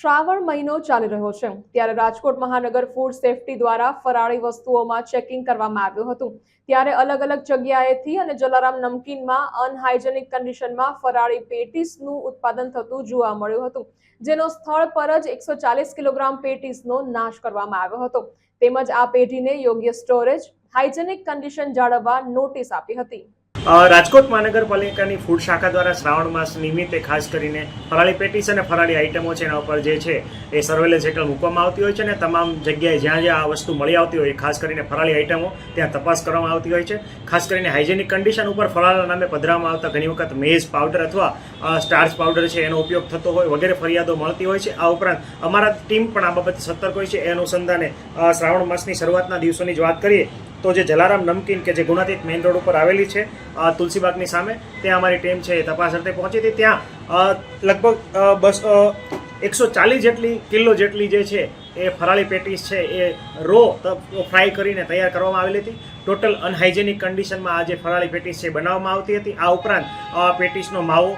શ્રાવણ મહિનો ચાલી રહ્યો છે. ત્યારે રાજકોટ મહાનગર ફૂડ સેફટી દ્વારા ફરાળી વસ્તુઓમાં ચેકિંગ કરવામાં આવ્યું હતું. ત્યારે અલગ અલગ જગ્યાએથી અને જલારામ નમકીનમાં અનહાઇજેનિક કન્ડિશનમાં ફરાળી પેટીસનું ઉત્પાદન થતું જોવા મળ્યું હતું. જેનો સ્થળ પર જ એકસો કિલોગ્રામ પેટીસનો નાશ કરવામાં આવ્યો હતો. તેમજ આ પેઢીને યોગ્ય સ્ટોરેજ, હાઇજેનિક કન્ડિશન જાળવવા નોટિસ આપી હતી. રાજકોટ મહાનગરપાલિકાની ફૂડ શાખા દ્વારા શ્રાવણ માસ નિમિત્તે ખાસ કરીને ફરાળી પેટીસ અને ફરાળી આઇટમો છે એના ઉપર જે છે એ સર્વેલન્સ હેઠળ મૂકવામાં આવતી હોય છે અને તમામ જગ્યાએ જ્યાં જ્યાં આ વસ્તુ મળી આવતી હોય ખાસ કરીને ફરાળી આઇટમો ત્યાં તપાસ કરવામાં આવતી હોય છે. ખાસ કરીને હાઇજેનિક કન્ડિશન ઉપર ફરાળના નામે પધરાવવામાં આવતા ઘણી વખત મેઝ પાવડર અથવા સ્ટાર્ચ પાવડર છે એનો ઉપયોગ થતો હોય વગેરે ફરિયાદો મળતી હોય છે. આ ઉપરાંત અમારા ટીમ પણ આ બાબતે સતર્ક હોય છે. એ અનુસંધાને શ્રાવણ માસની શરૂઆતના દિવસોની જ વાત કરીએ તો જે જલારામ નમકીન કે જે ગુણાતીત મેઇન રોડ ઉપર આવેલી છે તુલસીબાગની સામે, ત્યાં અમારી ટીમ છે એ તપાસ અર્થે પહોંચી હતી. ત્યાં લગભગ બસ એકસો ચાલીસ જેટલી કિલો જેટલી જે છે એ ફરાળી પેટીસ છે એ રો ફ્રાય કરીને તૈયાર કરવામાં આવેલી હતી. ટોટલ અનહાઇજેનિક કન્ડિશનમાં આ જે ફરાળી પેટીસ છે બનાવવામાં આવતી હતી. આ ઉપરાંત પેટીસનો માવો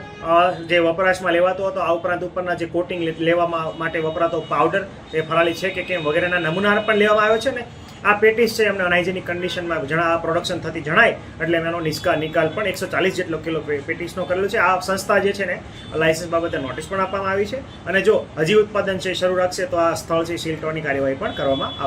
જે વપરાશમાં લેવાતો હતો, આ ઉપરાંત ઉપરના જે કોટિંગ લેવામાં માટે વપરાતો પાવડર એ ફરાળી છે કે કેમ વગેરેના નમૂના પણ લેવામાં આવ્યો છે ને આ પેટીસ છે એમને અનહાઇજેનિક કન્ડિશનમાં જણા પ્રોડક્શન થતી જણાય, એટલે એનો નિષ્કા નિકાલ પણ એકસો ચાલીસ જેટલો કિલો પેટીસનો કરેલો છે. આ સંસ્થા જે છે ને લાયસન્સ બાબતે નોટિસ પણ આપવામાં આવી છે. અને જો હજી ઉત્પાદન છે શરૂ રાખશે તો આ સ્થળ છે શિલ્ટોની કાર્યવાહી પણ કરવામાં